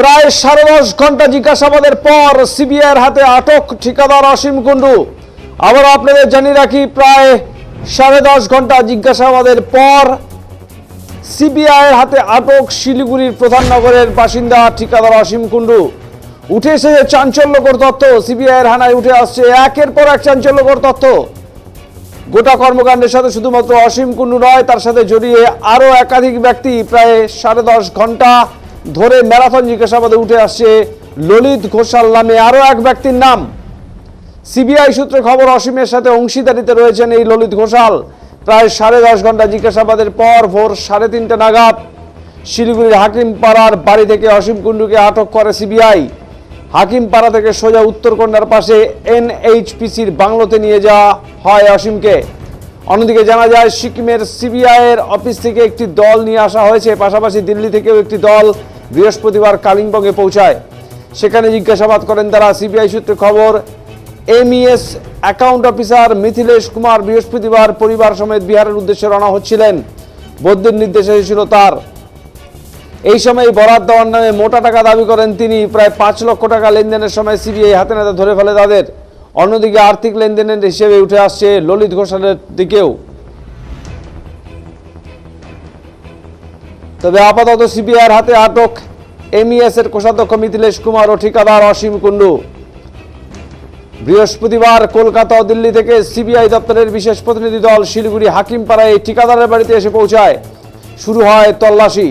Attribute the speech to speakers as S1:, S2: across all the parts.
S1: প্রায় সাড়ে দশ ঘণ্টা জিজ্ঞাসাবাদের পর সিবিআইয়ের হাতে আটক ঠিকাদার অসীম কুণ্ডু। আবার আপনাদের জানিয়ে রাখি, প্রায় সাড়ে দশ ঘণ্টা জিজ্ঞাসাবাদের পর সিবিআইয়ের হাতে আটক শিলিগুড়ির প্রধান নগরের বাসিন্দা ঠিকাদার অসীম কুণ্ডু। উঠে এসেছে চাঞ্চল্যকর তথ্য, সিবিআইয়ের হানায় উঠে আসছে একের পর এক চাঞ্চল্যকর তথ্য। গোটা কর্মকাণ্ডের সাথে শুধুমাত্র অসীম কুণ্ডু নয়, তার সাথে জড়িয়ে আরও একাধিক ব্যক্তি প্রায় সাড়ে দশ ঘণ্টা ধরে ম্যারাথন জিজ্ঞাসাবাদে উঠে আসছে ললিত ঘোষাল নামে আরও এক ব্যক্তির নাম। সিবিআই সূত্রে খবর, অসীমের সাথে অংশীদারিতে রয়েছেন এই ললিত ঘোষাল। প্রায় সাড়ে দশ ঘণ্টা জিজ্ঞাসাবাদের পর ভোর সাড়ে তিনটে নাগাদ শিলিগুড়ির হাকিমপাড়ার বাড়ি থেকে অসীম কুণ্ডুকে আটক করে সিবিআই। হাকিমপাড়া থেকে সোজা উত্তরকন্যার পাশে এনএইচপিসির বাংলোতে নিয়ে যাওয়া হয় অসীমকে। অন্যদিকে জানা যায়, সিকিমের সিবিআইয়ের অফিস থেকে একটি দল নিয়ে আসা হয়েছে। পাশাপাশি দিল্লি থেকেও একটি দল বৃহস্পতিবার কালিম্পংয়ে পৌঁছায়। সেখানে জিজ্ঞাসাবাদ করেন তারা সিবিআই সূত্রে খবর, MES account officer Mithilesh Kumar বৃহস্পতিবার পরিবার সমেত বিহারের উদ্দেশ্যে রওনা হচ্ছিলেন। বদ্যির নির্দেশ এসেছিল তার। এই সময় বরাদ দেওয়ার নামে মোটা টাকা দাবি করেন তিনি। প্রায় পাঁচ লক্ষ টাকা লেনদেনের সময় সিবিআই হাতে নাতে ধরে ফেলে তাদের। অন্যদিকে আর্থিক লেনদেনের হিসেবে উঠে আসছে ললিত ঘোষালের দিকেও। তবে আপাতত সিবিআইয়ের হাতে আটক এমইএস এর কোষাধ্যক্ষ মিথিলেশ কুমার ও ঠিকাদার অসীম কুণ্ডু। বৃহস্পতিবার কলকাতা ও দিল্লি থেকে সিবিআই দপ্তরের বিশেষ প্রতিনিধি দল শিলিগুড়ি হাকিমপাড়ায় ঠিকাদারের বাড়িতে এসে পৌঁছায়। শুরু হয় তল্লাশি।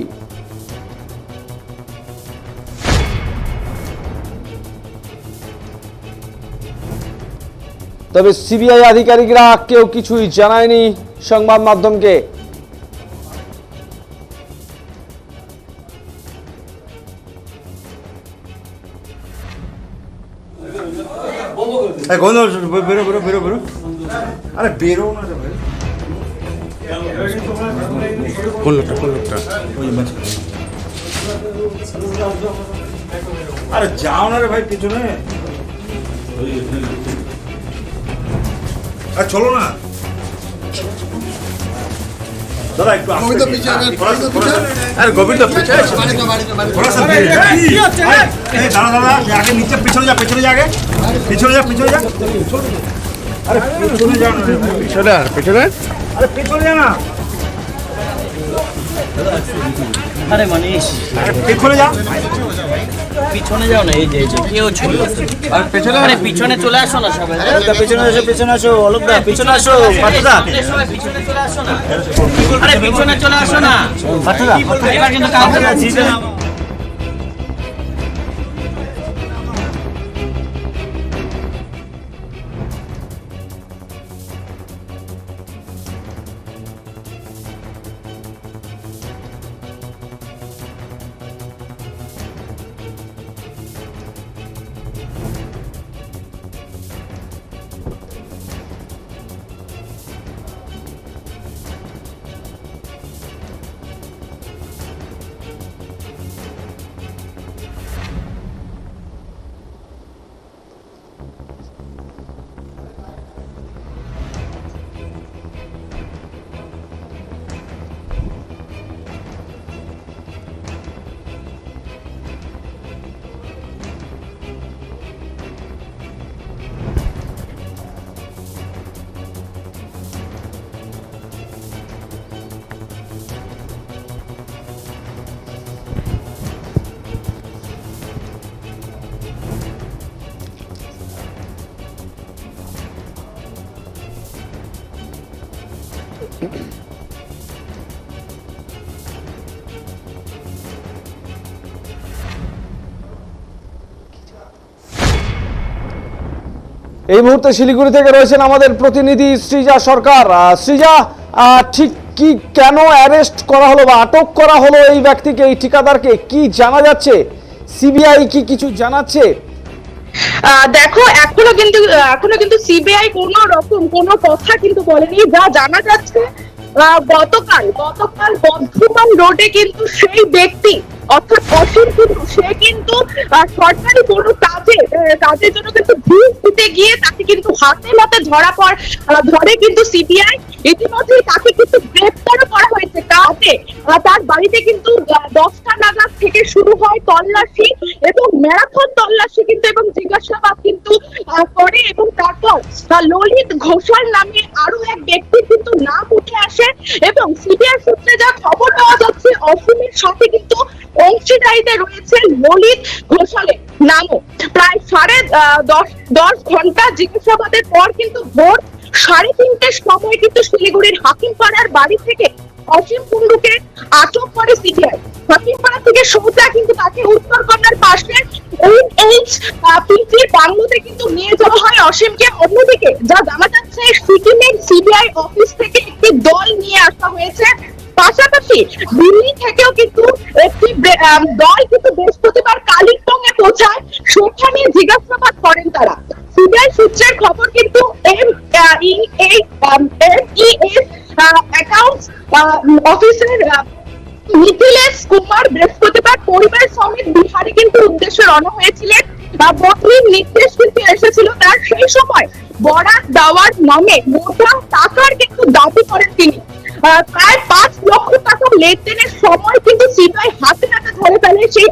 S1: তবে সিবিআই আধিকারিকরা কেউ কিছুই জানায়নি সংবাদ মাধ্যমকে।
S2: গন্ধ বেরো বেরো বেরো বেরো। আরে বেরো না রে ভাই।
S3: কোন
S2: আরে যাও না রে ভাই, পিছনে। আরে চলো না। দাদা একটু হ্যাঁ, আরে গোবিন্দ দাদা দাদা নিচে পিছনে যা পিছনে যা আগে। পিছনে যা পিছনে আরে পিছনে যা পিছনে
S3: পিছনে আরে পিছনে
S2: যা না।
S4: আরে মানিস।
S2: পিছনে যাও
S4: পিছনে যাও না এই যে কেউ চলে
S3: আর পেছনে
S4: মানে পিছনে চলে আসো না সবাই।
S2: পিছনে আসো পিছনে আসো অলোক দা পিছনে আসো
S4: পাতু দা। পিছনে চলে আসো না। আরে পিছনে চলে আসো না। পাতু দা এবার কিন্তু কাউকে
S1: এই মুহূর্তে শিলিগুড়ি থেকে রয়েছেন আমাদের প্রতিনিধি সৃজা সরকার। আহ, ঠিক কি কেন অ্যারেস্ট করা হলো বা আটক করা হলো এই ব্যক্তিকে এই ঠিকাদারকে? কি জানা যাচ্ছে? সিবিআই কি কিছু জানাচ্ছে?
S5: দেখো এখনও কিন্তু এখনও কিন্তু সিবিআই কোনো রকম কোনো কথা কিন্তু বলেনি। যা জানা যাচ্ছে গতকাল গতকাল বর্ধমান রোডে কিন্তু সেই ব্যক্তি অর্থাৎ অসীম কিন্তু সে কিন্তু সরকারি কোনো কাজে কাজের জন্য কিন্তু ঘুষ দিতে গিয়ে তাকে কিন্তু হাতে নাতে ধরা পড় ধরে কিন্তু সিবিআই। ইতিমধ্যে তাকে কিন্তু গ্রেপ্তারও করা হয়েছে কাজে। তার বাড়িতে কিন্তু দশটা নাগাদ থেকে শুরু হয় তল্লাশি এবং ম্যারাথন তল্লাশি কিন্তু এবং জিজ্ঞাসাবাদ কিন্তু করে এবং তারপর ললিত ঘোষাল নামে আরও এক ব্যক্তির কিন্তু নাম উঠে আসে এবং সিবিআই সূত্রে যা খবর পাওয়া যাচ্ছে, অসীমের সাথে কিন্তু অংশীদারিতে রয়েছে ললিত ঘোষালের নামও। প্রায় সাড়ে দশ দশ ঘণ্টা জিজ্ঞাসাবাদের পর কিন্তু ভোর সাড়ে তিনটের সময় কিন্তু শিলিগুড়ির হাকিমপাড়ার বাড়ি থেকে অসীম কুণ্ডুকে আটক করে সিবিআই। হাকিমপাড়া থেকে সোজা কিন্তু তাকে উত্তরকন্যার পাশে এইচ পিসির বাংলোতে কিন্তু নিয়ে যাওয়া হয় অসীমকে। অন্যদিকে যা জানা যাচ্ছে, সিকিমের সিবিআই অফিস থেকে একটি দল নিয়ে আসা হয়েছে। পাশাপাশি দিল্লি থেকেও কিন্তু একটি দল কিন্তু বৃহস্পতিবার কালিম্পং এ পৌঁছায় সেখানে জিজ্ঞাসাবাদ করেন তারা। সিবিআই সূত্রের খবর কিন্তু অফিসের মিথিলেশ কুমার বৃহস্পতিবার পরিবার সমেত বিহারে কিন্তু উদ্দেশ্যে রওনা হয়েছিলেন বা বদলির নির্দেশ কিন্তু এসেছিল তার। সেই সময় বরাত দেওয়ার নামে মোটা টাকার কিন্তু দাবি করেন তিনি। প্রায় পাঁচ লক্ষ টাকা লেনদেনের সেই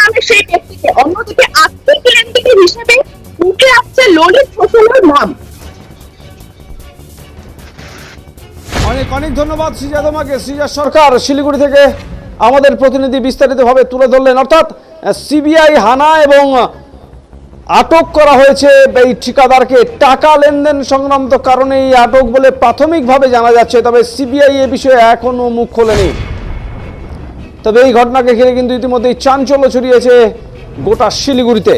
S5: নামে সেই ব্যক্তিকে। অন্যদিকে আর্থিক হিসেবে উঠে আসছে ললিত ঘোষালের নাম।
S1: অনেক অনেক ধন্যবাদ তোমাকে। সরকার শিলিগুড়ি থেকে আমাদের প্রতিনিধি বিস্তারিতভাবে তুলে ধরলেন। অর্থাৎ সিবিআই হানা এবং আটক করা হয়েছে এই ঠিকাদারকে। টাকা লেনদেন সংক্রান্ত কারণে এই আটক বলে প্রাথমিকভাবে জানা যাচ্ছে, তবে সিবিআই এ বিষয়ে এখনও মুখ খোলেনি। তবে এই ঘটনাকে ঘিরে কিন্তু ইতিমধ্যেই চাঞ্চল্য ছড়িয়েছে গোটা শিলিগুড়িতে।